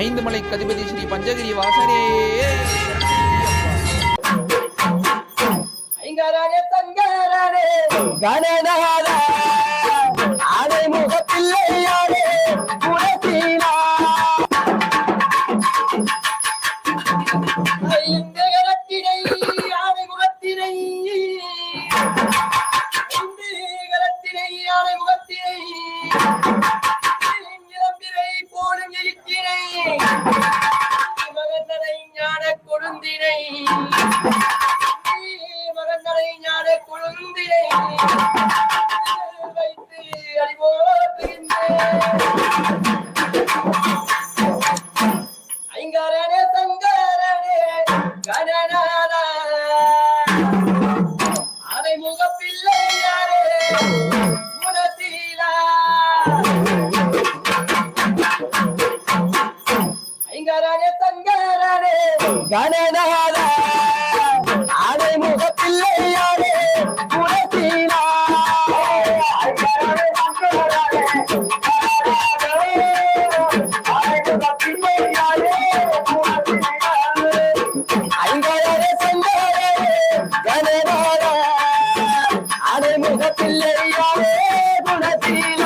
ஐந்து மலை கதிபதி ஸ்ரீ பஞ்சகிரி வாசனே. ஐங்கரனே தங்கரனே கணநாதா ஆனை முகப்பிள்ளையாரே குணசீலா ஐந்து கரத்தினை ஞான குழந்தையை வைத்து அறிவோத்துகின்றேன் ஐங்கரனே சங்கரனே கணநாதா அதை முகப்பிள்ளையாரே குணசீலா. ஐங்கரனே சங்கரனே கணநாதா ஐங்கரனே சங்கரனே குணத்தில்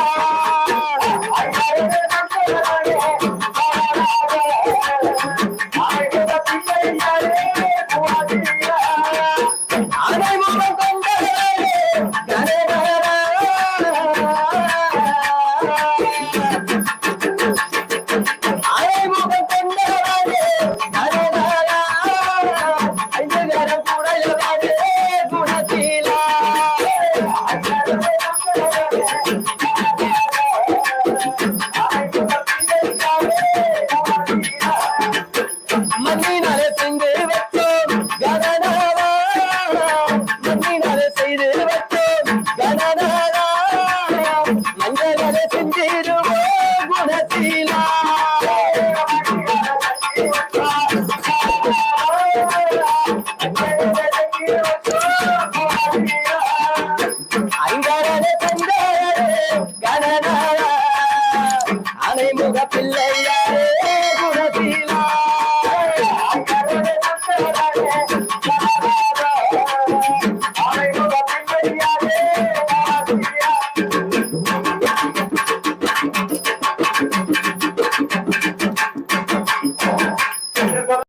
Bye.